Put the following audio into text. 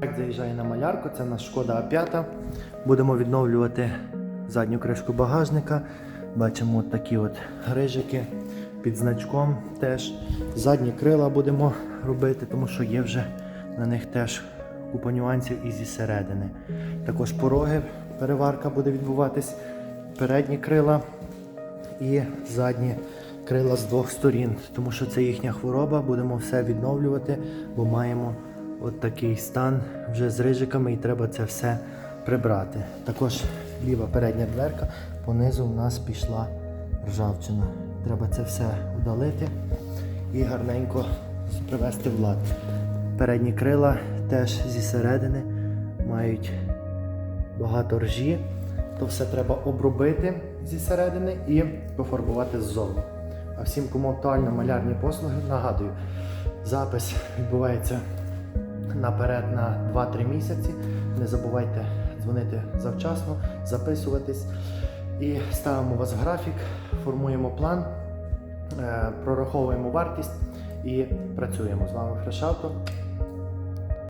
Так, Заїжджає на малярку, це в нас шкода А5. Будемо відновлювати задню кришку багажника. Бачимо от такі от грижики під значком теж. Задні крила будемо робити, тому що є вже на них теж купа нюансів і зі середини. Також пороги, переварка буде відбуватись, передні крила і задні крила з двох сторін, тому що це їхня хвороба, будемо все відновлювати, бо маємо от такий стан вже з рижиками і треба це все прибрати. Також ліва передня дверка, понизу в нас пішла ржавчина. Треба це все удалити і гарненько привести в лад. Передні крила теж зі середини мають багато ржі. То все треба обробити зі середини і пофарбувати ззовні. А всім, кому актуально малярні послуги, нагадую, запис відбувається наперед на 2-3 місяці. Не забувайте дзвонити завчасно, записуватись і ставимо вас в графік, формуємо план, е, прораховуємо вартість і працюємо. З вами Фрешавто.